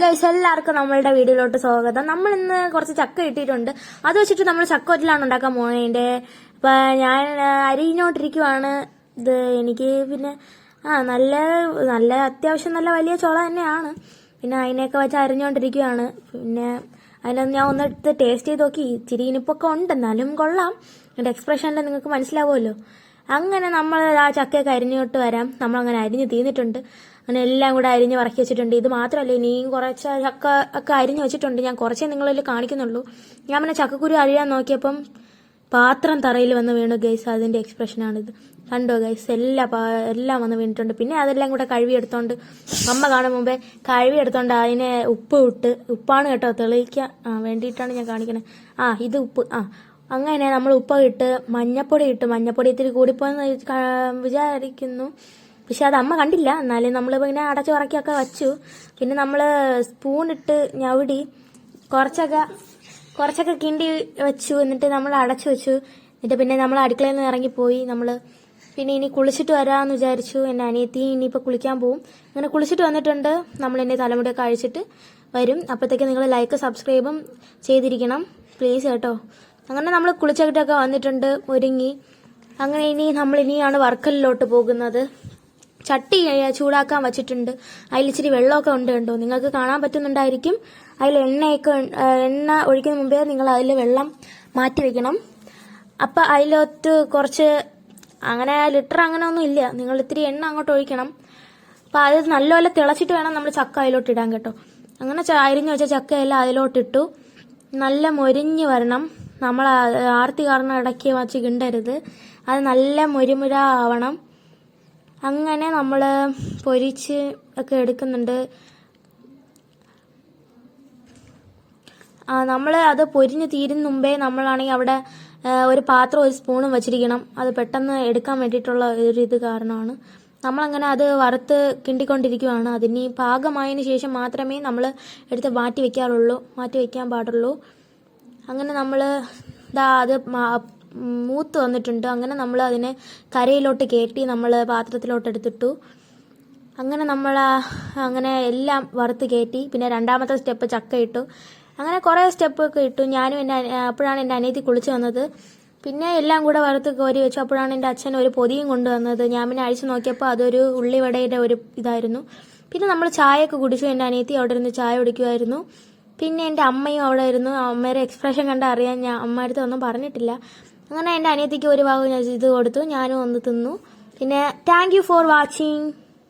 Guys എല്ലാവർക്കും നമ്മളുടെ വീഡിയോയിലോട്ട് സ്വാഗതം. നമ്മൾ ഇന്ന് കുറച്ച് ചക്ക കിട്ടിയിട്ടുണ്ട്. അത് വെച്ചിട്ട് നമ്മൾ ചക്ക ഒറ്റിലാണ് ഉണ്ടാക്കാൻ പോകുന്നതിന്റെ അപ്പൊ ഞാൻ അരിഞ്ഞോണ്ടിരിക്കുവാണ്. ഇത് എനിക്ക് പിന്നെ ആ നല്ല നല്ല അത്യാവശ്യം നല്ല വലിയ ചുള തന്നെയാണ്. പിന്നെ അതിനെയൊക്കെ വെച്ച് അരിഞ്ഞോണ്ടിരിക്കുവാണ്. പിന്നെ അതിനൊന്ന് ഞാൻ ഒന്നെടുത്ത് ടേസ്റ്റ് ചെയ്ത് നോക്കി. ഇച്ചിരി ഇനിപ്പൊക്കെ ഉണ്ട്. എന്നാലും കൊള്ളാം. എന്റെ എക്സ്പ്രഷനിൽ നിങ്ങൾക്ക് മനസ്സിലാവുമല്ലോ. അങ്ങനെ നമ്മൾ ആ ചക്കയൊക്കെ അരിഞ്ഞിട്ട് വരാം. നമ്മൾ അങ്ങനെ അരിഞ്ഞ് തീർന്നിട്ടുണ്ട് അങ്ങനെ എല്ലാം കൂടെ അരിഞ്ഞ് വറക്കി വെച്ചിട്ടുണ്ട്. ഇത് മാത്രമല്ല ഇനിയും കുറച്ച് ചക്ക ഒക്കെ അരിഞ്ഞ് വെച്ചിട്ടുണ്ട്. ഞാൻ കുറച്ചേ നിങ്ങളിൽ കാണിക്കുന്നുള്ളൂ. ഞാൻ പിന്നെ ചക്കക്കുരു അഴിയാൻ നോക്കിയപ്പം പാത്രം തറയിൽ വന്ന് വീണു ഗൈസ്. അതിന്റെ എക്സ്പ്രഷനാണിത്. കണ്ടോ ഗൈസ്? എല്ലാം പാ- എല്ലാം വന്ന് വീണിട്ടുണ്ട്. പിന്നെ അതെല്ലാം കൂടെ കഴുകിയെടുത്തോണ്ട് അമ്മ കാണും മുമ്പേ കഴുകിയെടുത്തോണ്ട് അതിനെ ഉപ്പ് ഇട്ട് ഉപ്പാണ് കേട്ടോ തെളിയിക്കാൻ വേണ്ടിയിട്ടാണ് ഞാൻ കാണിക്കണേ. ആ ഇത് ഉപ്പ് ആ അങ്ങനെ നമ്മൾ ഉപ്പ് ഇട്ട് മഞ്ഞപ്പൊടി ഇട്ട് മഞ്ഞപ്പൊടി ഇത്തിരി കൂടിപ്പോയെന്ന് വിചാരിക്കുന്നു. പക്ഷെ അത് അമ്മ കണ്ടില്ല. എന്നാലും നമ്മൾ ഇങ്ങനെ അടച്ചു ഉറക്കിയൊക്കെ വച്ചു. പിന്നെ നമ്മൾ സ്പൂണിട്ട് ഞവിടി കുറച്ചൊക്കെ കുറച്ചൊക്കെ കിണ്ടി വെച്ചു. എന്നിട്ട് നമ്മൾ അടച്ചു വെച്ചു. എന്നിട്ട് പിന്നെ നമ്മൾ അടുക്കളയിൽ നിന്ന് ഇറങ്ങിപ്പോയി. നമ്മൾ പിന്നെ ഇനി കുളിച്ചിട്ട് വരാമെന്ന് വിചാരിച്ചു. എന്റെ അനിയത്തി ഇനിയിപ്പോൾ കുളിക്കാൻ പോവും. അങ്ങനെ കുളിച്ചിട്ട് വന്നിട്ടുണ്ട്. നമ്മൾ എന്റെ തലമുടിയൊക്കെ അഴിച്ചിട്ട് വരും. അപ്പോഴത്തേക്ക് നിങ്ങൾ ലൈക്ക് സബ്സ്ക്രൈബും ചെയ്തിരിക്കണം. പ്ലീസ് കേട്ടോ. അങ്ങനെ നമ്മൾ കുളിച്ചിട്ടൊക്കെ വന്നിട്ടുണ്ട് ഒരുങ്ങി. അങ്ങനെ ഇനി നമ്മൾ ഇനിയാണ് വർക്കലിലോട്ട് പോകുന്നത്. ചട്ടി ചൂടാക്കാൻ വച്ചിട്ടുണ്ട്. അതിൽ ഇച്ചിരി വെള്ളമൊക്കെ ഉണ്ട് കണ്ടോ? നിങ്ങൾക്ക് കാണാൻ പറ്റുന്നുണ്ടായിരിക്കും. അതിൽ എണ്ണയൊക്കെ എണ്ണ ഒഴിക്കുന്ന മുമ്പേ നിങ്ങൾ അതിൽ വെള്ളം മാറ്റി വെക്കണം. അപ്പം അതിലൊത്ത് കുറച്ച് അങ്ങനെ ലിറ്റർ അങ്ങനെ ഒന്നും ഇല്ല. നിങ്ങൾ ഇത്തിരി എണ്ണ അങ്ങോട്ട് ഒഴിക്കണം. അപ്പം അത് നല്ലപോലെ തിളച്ചിട്ട് വേണം നമ്മൾ ചക്ക അതിലോട്ട് ഇടാൻ കേട്ടോ. അങ്ങനെ അരിഞ്ഞു വെച്ച ചക്കയെല്ലാം അതിലോട്ടിട്ടു. നല്ല മൊരിഞ്ഞ് വരണം. നമ്മൾ ആർത്തി കാരണം ഇടയ്ക്ക് വച്ച് കിണ്ടരുത്. അത് നല്ല മുരുമുര ആവണം അങ്ങനെ നമ്മൾ പൊരിച്ച് ഒക്കെ എടുക്കുന്നുണ്ട്. നമ്മൾ അത് പൊരിഞ്ഞ് തീരുന്ന മുമ്പേ നമ്മളാണെങ്കിൽ അവിടെ ഒരു പാത്രം ഒരു സ്പൂണും വെച്ചിരിക്കണം. അത് പെട്ടെന്ന് എടുക്കാൻ വേണ്ടിയിട്ടുള്ള ഒരു ഇത് കാരണമാണ്. നമ്മളങ്ങനെ അത് വറുത്ത് കിണ്ടിക്കൊണ്ടിരിക്കുവാണ്. അതിന് പാകമായതിന് ശേഷം മാത്രമേ നമ്മൾ എടുത്ത് മാറ്റി വെക്കാറുള്ളൂ. മാറ്റി വെക്കാൻ പാടുള്ളൂ. അങ്ങനെ നമ്മൾ ദാ അത് മൂത്ത് വന്നിട്ടുണ്ട്. അങ്ങനെ നമ്മൾ അതിനെ കരയിലോട്ട് കയറ്റി നമ്മൾ പാത്രത്തിലോട്ട് എടുത്തിട്ടു. അങ്ങനെ നമ്മൾ അങ്ങനെ എല്ലാം വറുത്ത് കയറ്റി പിന്നെ രണ്ടാമത്തെ സ്റ്റെപ്പ് ചക്ക ഇട്ടു. അങ്ങനെ കുറേ സ്റ്റെപ്പൊക്കെ ഇട്ടു. ഞാനും എന്റെ അപ്പോഴാണ് എന്റെ അനിയത്തി കുളിച്ച് വന്നത്. പിന്നെ എല്ലാം കൂടെ വറുത്ത് കോരി വെച്ചു. അപ്പോഴാണ് എന്റെ അച്ഛൻ ഒരു പൊതിയും കൊണ്ടുവന്നത്. ഞാൻ പിന്നെ അഴിച്ചു നോക്കിയപ്പോൾ അതൊരു ഉള്ളിവടയുടെ ഒരു ഇതായിരുന്നു. പിന്നെ നമ്മൾ ചായയൊക്കെ കുടിച്ചു. എന്റെ അനിയത്തി അവിടെ ഇരുന്ന് ചായ കുടിക്കുമായിരുന്നു പിന്നെ എന്റെ അമ്മയും അവിടെ ആയിരുന്നു അമ്മയുടെ എക്സ്പ്രഷൻ കണ്ട് അറിയാൻ ഞാൻ അമ്മ അടുത്ത് ഒന്നും പറഞ്ഞിട്ടില്ല. അങ്ങനെ എന്റെ അനിയത്തിക്ക് ഒരു ഭാഗം ഞാൻ ഇത് കൊടുത്തു. ഞാനും ഒന്ന് തിന്നു. പിന്നെ താങ്ക് യു ഫോർ വാച്ചിങ്